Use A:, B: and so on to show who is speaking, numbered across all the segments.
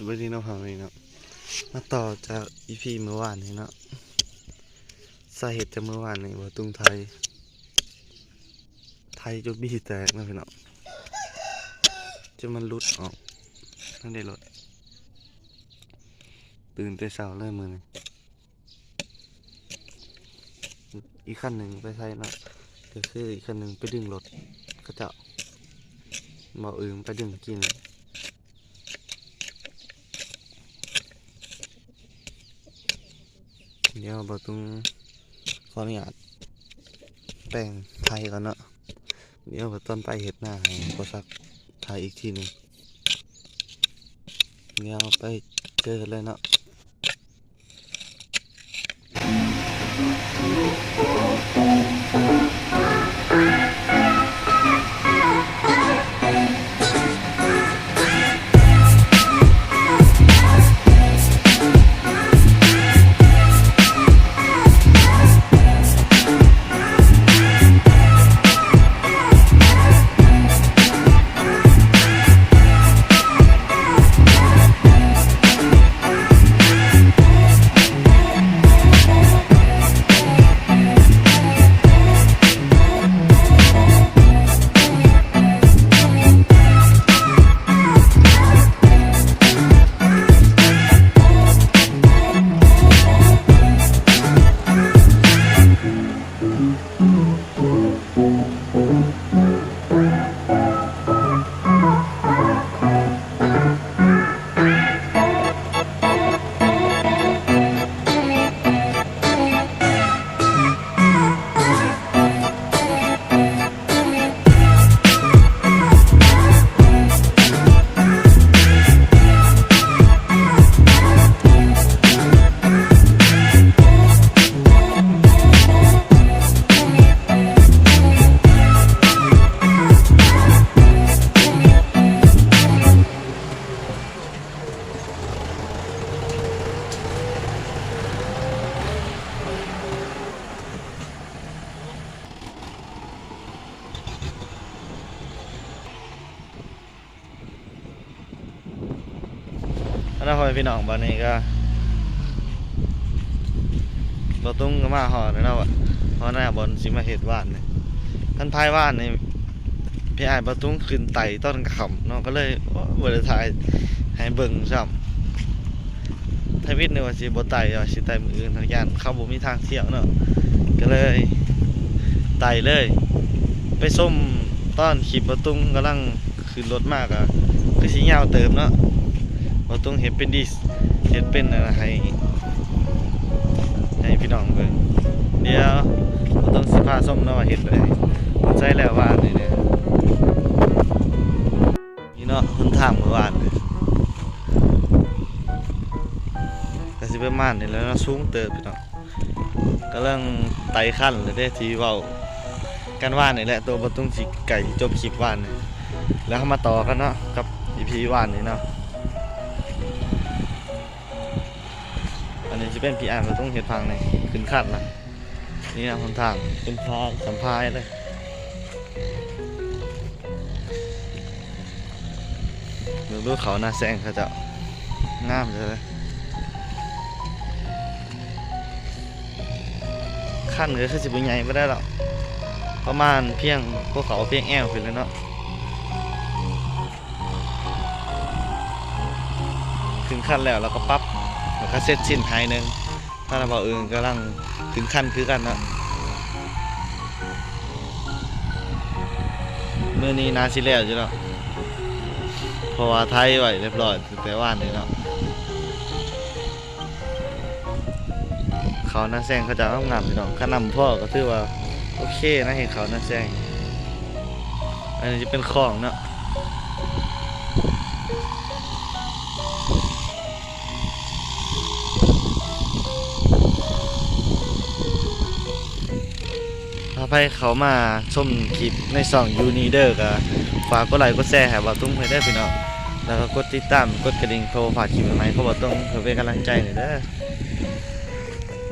A: สวัสดีนาะพ่อแม่เนาะมาต่อจากอีพีเมื่อวานนี้เนาะสาเหตุจากเมื่อวานนี้ว่าตุงไทย ไทยจนบี้แตกนะพี่เนาะจะมันลุดออกนั่นได้รถตื่นแต่เช้าเลยมือนี้อีกขั้นหนึ่งไปไทยเนาะก็คืออีกขั้นหนึ่งไปดึงรถเขาเจ้าอกเออไปดึงกิน เดี๋ยวเราต้องขออนุญาตแป้งไทยก่อนเนาะเดี๋ยวเราต้นไปเห็ดหน้าให้บอสักไทยอีกทีหนึ่งเดี๋ยวไปเจอกันเลยเนาะ พอพี่น้องบ้านนี้ก็บอตุ้งก็มาหอดแล้วเนาะเพราะหน้าบอลสิมาเห็ดว่านเนี่ยท่านพายว่านนี่พี่ไอายบอตุ้งขึ้นไต่ต้นขำเนาะก็เลยบริทายให้เบิ่งซ้ำทวิทย์เนี่ยว่าสิบ่ไต่ว่าสิไต่มืออื่นทางย่านเข้าบ่มีทางเที่ยวเนาะก็เลยไต่เลย ไปส้มต้อนขีบบอตุ้งกำลังขึ้นรถมากอะคือสิยาวเติมเนาะ เราต้องเห็นเป็นดิสเห็นเป็นอะไรให้ให้พี่น้องเบิ่งเดี๋ยวเราต้องสิพาส้มเนาะว่าเห็นเลยใจแล้วว่านี่เนี่ยนี่เนาะคนทางเมื่อวานเนี่ยก็สิประมาณนี่แล้วเนาะสูงเติบพี่น้องกำลังไตขั้นเลยเด้ที่ว้ากันว่านนี่แหละตัวบ่ต้งสิไก่จบคลิปว่านนี่แล้วเขามาต่อกันเนาะกับ EP ว่านนี่เนาะ จะเป็นพีอาร์เราต้องเห็ดพังเลยขึ้นขัดนะนี่นะหนทางเป็นพาสัมภายเลยดี๋ยวดูเขาหน้าแซงเขาจะงามเลยขั้นเลยคือสิบใหญ่ไม่ได้หรอกประมาณเพียงพวกเขาเพียงแอวขึ้นเลยเนาะขึ้นขั้นแล้วเราก็ปั๊บ แล้วก็เสร็จสิ้นภายหนึ่งถ้าเราบอกเออกำลังถึงขั้นคือกันนะเมื่อนี้นาซิแล้วจ้ะเนาะเพราะว่าไทยไว้เรียบร้อยแต่ว่านนี้เนาะเขาหน้าแซงเขาจะต้องงามพี่น้องขนำพ่อก็ถือว่าโอเคนะเห็นเขาหน้าแซงอันนี้จะเป็นของเนาะ ถ้าไปเขามาชมคลิปในสองยูนีเดอร์ก็ฝากกดไลค์กดแชร์ให้บ่าวตุ้งให้ได้พี่น้องแล้วก็กดติดตามกดกระดิ่งโทรฝากคลิปใหม่เขาบ่าวตุ้งเพื่อเป็นกำลังใจหน่อยเด้อ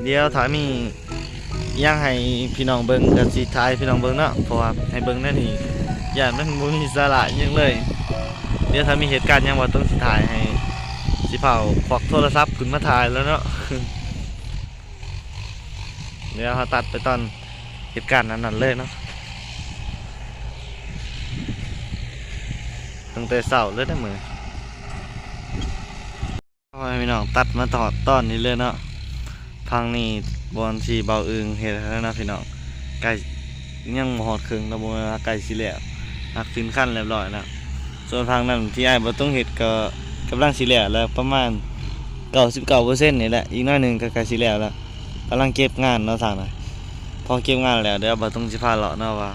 A: เดี๋ยวถ้ามีอิหยังให้พี่น้องเบิ่งก็สิถ่ายพี่น้องเบิ่งเนาะเพราะว่าให้เบิ่งนั่นนี่ย่านมันบ่มีสาระยังเลย เดี๋ยวถ้ามีเหตุการณ์ยังบ่าวตุ้งสิถ่ายให้สิเผาควักโทรศัพท์ขึ้นมาถ่ายแล้วเนาะเดี๋ยวเขาตัดไปตอน เหตุการณ์นั้นๆเลยเนาะตั้งแต่เสาเลยนะมือพ่อแม่พี่น้องตัดมาตอดตอนนี้เลยเนาะพังนี่บอลชีเบาอึงเห็นแล้วนะพี่น้องไก่ยังหมหอดครึ่งแล้วบนไก่สีเหลวหักฟินขั้นเรียบร้อยแล้วส่วนพังนั้นที่ไอ้บ่ต้องเห็ดก็กำลังสีเหลวแล้วประมาณเก้าสิบเก้าเปอร์เซ็นต์นี่แหละอีกน้อยหนึ่งก็ไก่สีเหลวแล้วกำลังเก็บงานเนาะทางนะ พอเก็บงานแล้วเดี๋ยวบ่ต้องสิพาเลาะเนาะว่า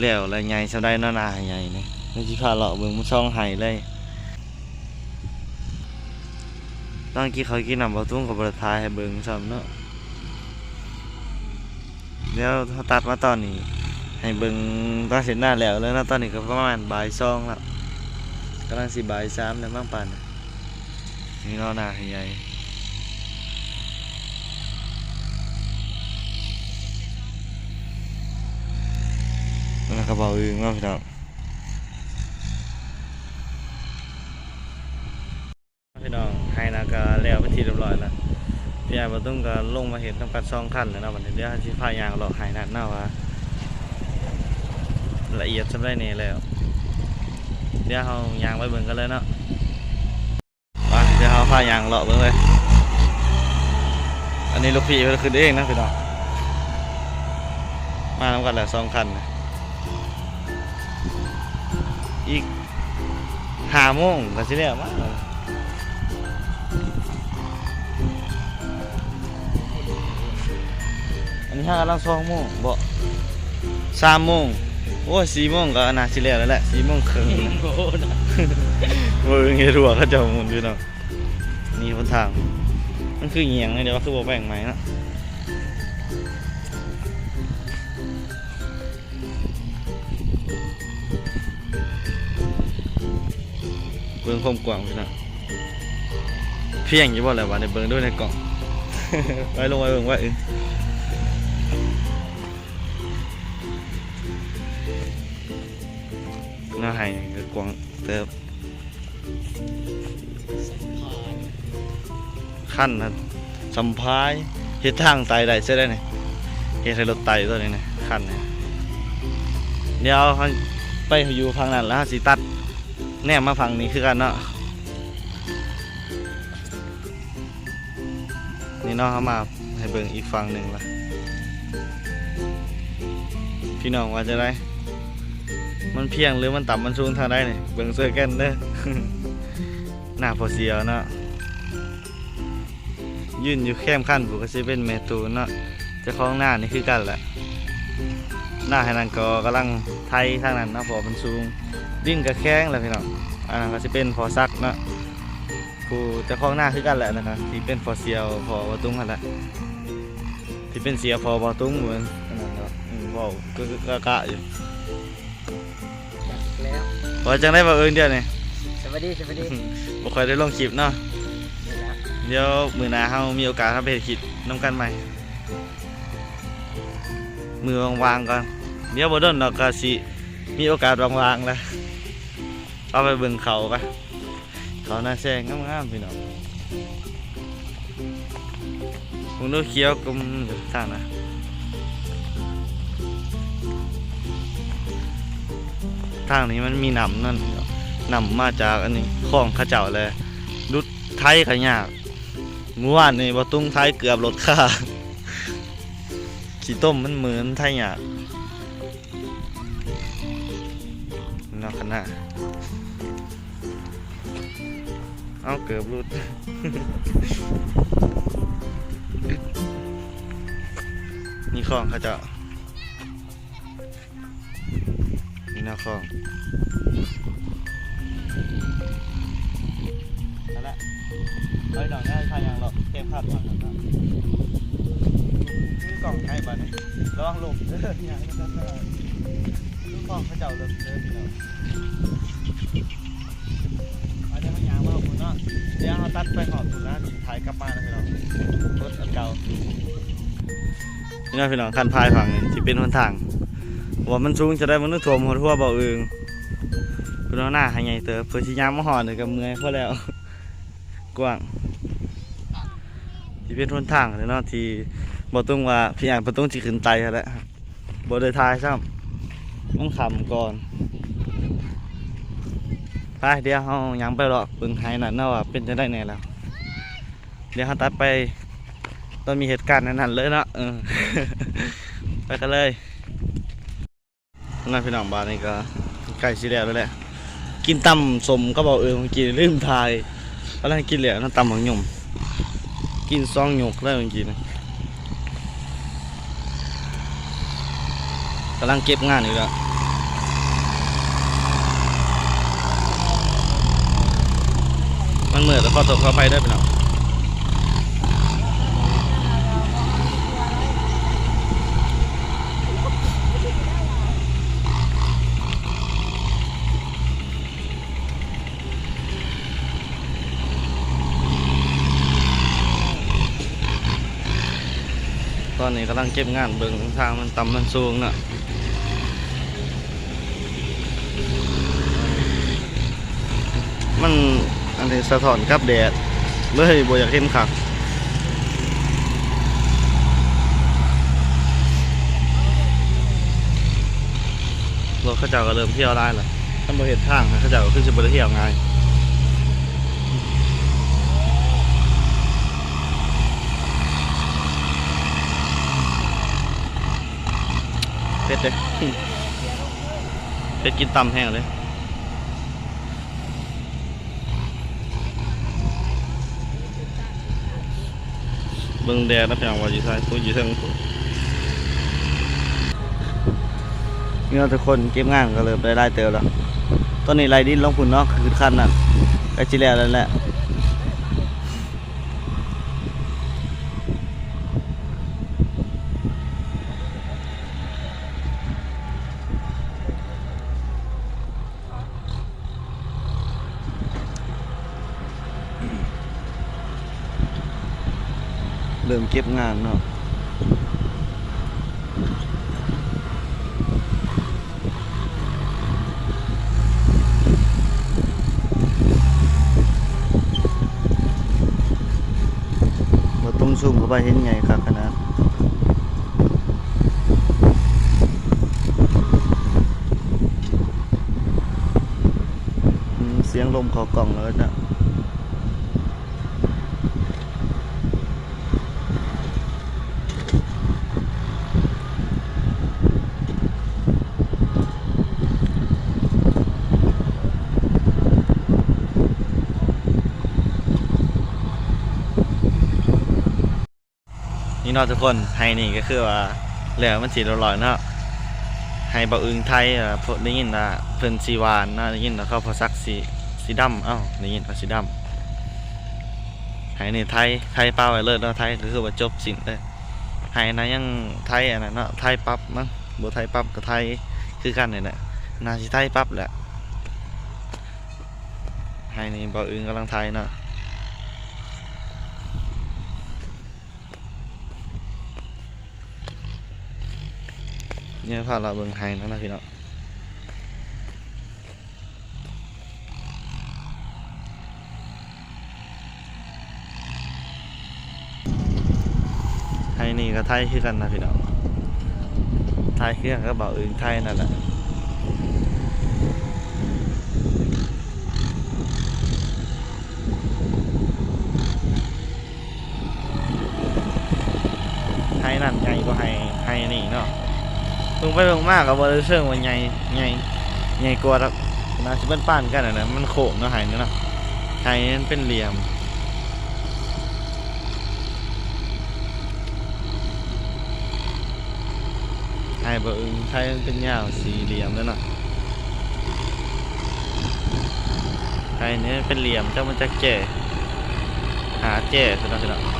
A: แล้วแล้วใหญ่สำได้เนาะหนาใหญ่นี่ไม่สิพาเลาะเบิ่งมันช่องไห้เลยตอนกี้เขากินน้ำบะตุ้งกับบะทายให้เบิ่งซ้ำเนาะเดี๋ยวถ้าตัดมาตอนนี้ ให้เบิ่งตอนเสร็จหน้าแล้วแล้วนะตอนนี้ก็ประมาณบ่ายสองแล้วกำลังสิบ่ายสามแล้วบ้างปันน่ะนี่เนาะหนาใหญ่ แล้วก็เบาอึงเนาะพี่น้องพี่น้องให้นาก็แล้วไปที่เรียบร้อยแล้วพี่ไอ้บตุ้งก็ลงมาเห็นทำการซองขั้นแล้วเนาะวันนี้เดี๋ยวสิพายางหลอกหายนัดเนาะว่าละเอียดสำได้เนี่ยแล้ว เดี๋ยวเรายางไปเบิ่งกันเลยเนาะไปเดี๋ยวเราพายางเลาะเบิ่งเลยอันนี้ลูกพี่เพิ่นขึ้นเองนะพี่น้องมาทำกันแหละสองคันนะ อีกห้าโมงก็สิแล้วมั้งอันนี้ห้ากำลังสองโมงบ่สามโมงโอ้ยสี่โมงก็น่าสิแล้วแล้วแหละสี่โมงครึ่ง
B: โอ้นะ
A: เบิ่งเฮ็ดหัวเขาเจะหมุนอยู่เนาะนี่คนทางมันคือเหียงเลยเดี๋ยวว่าคือบ่แบ่งไหมเนาะ บิ่งความกว้างพี่น้องเพียงอยู่บ่แหละว่าในเบิ่งด้วยในกล่อง ไปลงไปเบิ่งว่าเองน่าให้ก็กวางเติบขั้นนะสัมพายเฮ็ดทางไตได้ใช่ได้นี่เฮ็ดให้รถไตตัวนี้นะขั้นนี่เดี๋ยวเขาไปอยู่ฝั่งนั้นแล้วเราสิตัด แนมมาฝั่งนี้คือกันเนาะนี่เนาะเขามาให้เบิ่งอีกฝั่งหนึ่งละพี่น้องว่าจะได้ มันเพียงหรือมันต่ำมันสูงทางใดนี่เบิ่งเสื้อกันเด้อหน้าพอเสียวเนาะยืนอยู่แคมขั้นผูกก็สิเป็นเมตูเนาะเจ้าของหน้านี่คือกันแหละหน้าให้นั่นก็กำลังไทยทางนั้นนะพอมันสูง ดิ้นกับแข้งแหละพี่น้องอันนั้นก็สิเป็นพอซักเนาะผู้เจ้าของหน้าคือกันแหละนะครับที่เป็นพอเสียวพอบอตุ้งกันแหละที่เป็นเสียพอบอตุ้งเหมือนอันนั้นเนาะอืมเว้าก็ก็กะอยู่
B: แล้ว
A: พอจังได้บ่เอิงเดียวนี่
B: สวัสดีสวัสดี
A: บ่ค่อยได้ลงคลิปเนาะ
B: นี่แล้ว
A: เดี๋ยวมื้อหน้าเฮามีโอกาสทำไปเฮ็ดคลิปนํกันใหม่มือว่างๆก่อนเดี๋ยวบ่โดนดอกก็สิมีโอกาสว่างๆแล้ว เอาไปเบิ่งเขาไปเขาหน้าแซงงามๆพี่น้องผมดูเขียวกลมทางนะทางนี้มันมีหนำนั่นพี่น้องหนำมาจากอันนี้คลองข้าเจ้าเลยรุดไทยขยากเมื่อวานนี่บตุ้งไทยเกือบรถค่าขี้ต้มมันเหมือนไทยหยากนอกคณะ เอาเกือบรุดนี่คลองเขาเจะนี่หน้าคลองนั่นแหละเฮ้ยดอกนี้ทายางหรอกเก็บภาพก่อนนะครับคือกล่องให้บ้านนี้ระวังลมเด้อยางนะครับคือกล่องเขาเจ้าเริ่มเด้อพี่น้อง เนาะเดี๋ยวเขาตัดไปหอบถุงนะถ่ายกลับมานะพี่น้องรถอันเก่านี่นะพี่น้องคันพายฝั่งที่เป็นหนทางว่ามันสูงจะได้มันนึกถ่วมหัวทั่วเบาเอึงพี่น้องหน้าห้ใหญ่เติบเพื่อชิยามมาหอดเลยกับเมื่อยพอแล้วกว้างที่เป็นทนทางเลยเนาะที่บ่ต้องว่าพี่อ่านบ่ต้องสิขึ้นไตแล้วแหละบ่ได้ทายซ้ำมันขำก่อน ไปเดี๋ยวเฮายังไปหรอกเบิ่งไห้นั่นเนาะว่าเป็นจังได๋แน่แล้ว เดี๋ยวเฮาตัดไปตอนมีเหตุการณ์นั้นๆเลยเนาะเออไปกันเลยนั่นพี่น้องบ้านนี่ก็ใกล้สิแล้วแล้วแหละกินตำสมก็บอกเออเมื่อกี้ลืมทายตอนแรกกินเหลือนั่นตำของหยุ่มกินซองหยกแล้วเมื่อกี้นะกำลังเก็บงานอยู่แล้ว มันเหมือนแล้วก็ตกเข้าไปได้ไปหน่อยตอนนี้กำลังเก็บงานเบิ่งทางมันต่ำมันสูงน่ะมัน อันนี้สะท้อนกับแดดเลยบ่อยากเห็นคักรถเขาเจ้าก็เริ่มเที่ยวได้ล้วถ้าบ่เห็นทางนะเขาเจ้าก็ขึ้นสิบ่ได้เที่ยวง่ายเผ็ดเลยเผ็ดกินตำแห้งเลย เบิ่งแดดนะพี่น้องว่าอยู่ซ้ายตัวอยู่ทางตัวมีเราทุกคนเก็บงานก็เริ่มได้ไล่เติมแล้วตอนนี้ไล่ดินลงพุ่นเนาะคือขั้นนั้นใกล้จิแล้วนั่นแหละ เริ่มเก็บงานเนาะมาต้องซูมเข้าไปเห็นไงครับขนาดเสียงลมเขอกล่องแล้วก็จะ นาะทุกคนไฮนี่ก็คือว่าเหลือมันสีลอยๆเนาะไฮเบาอึงไทยอะพวกได้ยินว่าเพิ่นสีหวานเนาะได้ยินว่าเขาพอซักสีสีดำเอ้าได้ยินว่าสีดำไฮนี่ไทยไทยเป้าไว้เลยเนาะไทยก็คือว่าจบสิ้นเลยไฮนะยังไทยอันนั้นเนาะไทยปั๊บมั้งบ่ไทยปั๊บกับไทยคือกันนี่แหละนาสิไทยปั๊บแหละไฮนี่เบาอึงกำลังไทยเนาะ เนี่ยพาเราเบิ่งไฮนั่นะพี่น้องไทยนี่ก็ไทยคือกันนะพี่น้องไทยคือกันก็บอกอื่นไทยนั่นแหละไทยนั่นใหญ่กว่าไฮไฮนี่เนาะ ลงไปลงมากกับบริเชิงว่าใหญ่ใหญ่ใหญ่กว่าครับน่าจะเป็นป้านกันอะนะมันโค้งเนาะหายเนะหายนั้นเป็นเหลี่ยมหายบ่อึงไทยเป็นยาวสี่เหลี่ยมแล้วเนะหายนี้เป็นเหลี่ยมเจ้ามันจะแก่หาแก่สุดแล้วสุดแล้ว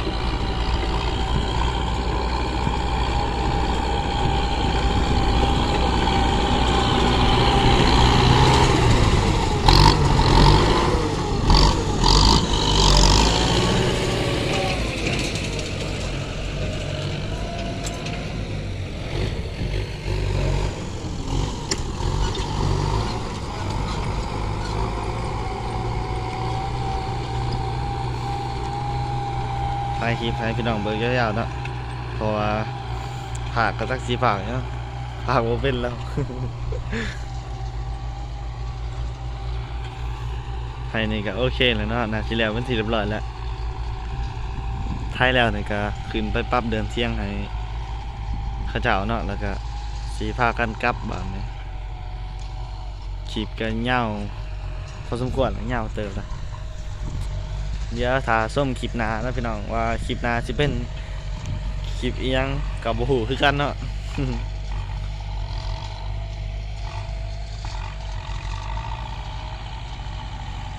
A: ายคลิปให้พี่น้องเบิ่งยาวๆเนาะเพราะว่าผากก็สักสีผากเนาะผากบ่เป็นแล้วไทยนี่ก็โอเคแล้วเนาะนาทีแล้วเป็นที่เรียบร้อยแล้วไทยแล้วนี่ก็ขึ้นไปปรับเดินเที่ยงให้เขาเจ้าเนาะแล้วก็สีพากันกลับบ้านนี่ยขีบกันเหย้าพอสมควรแล้วเหย้าเติบละ เดี๋ยวถ้าส้มคลิปหน้านะพี่น้องว่าคลิปหน้าสิเป็นคลิปอียังกับบ่ฮู้คือกันเนาะ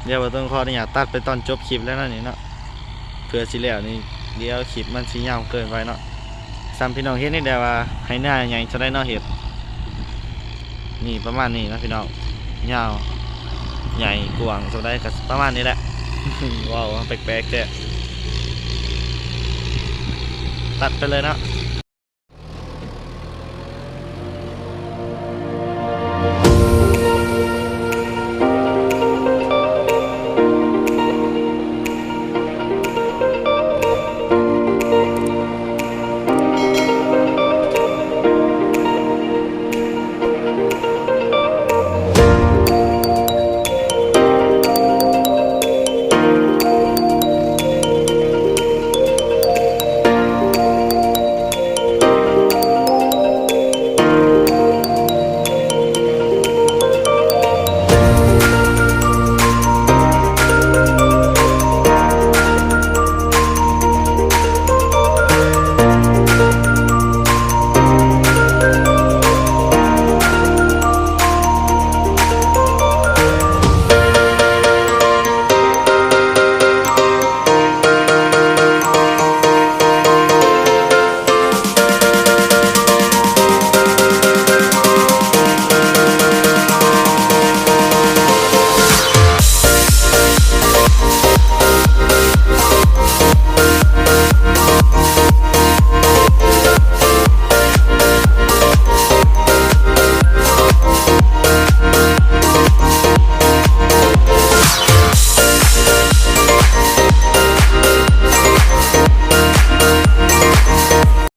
A: เดี๋ยวเราต้องขออนุญาตตัดไปตอนจบคลิปแล้วนาะนี่เนาะเพื่อสิแล้วนี่เดี๋ยวคลิปมันสิยาวเกินไปเนาะซ้ำพี่น้องเห็นนี่ได้ว่าให้หน้าใหญ่จะได้เนาะเห็ดนี่ประมาณนี้นะพี่น้องยาวใหญ่กว้างจะได้ก็ประมาณนี้แหละ ว้าวแปลกๆแท้ตัดไปเลยนะ Thank you.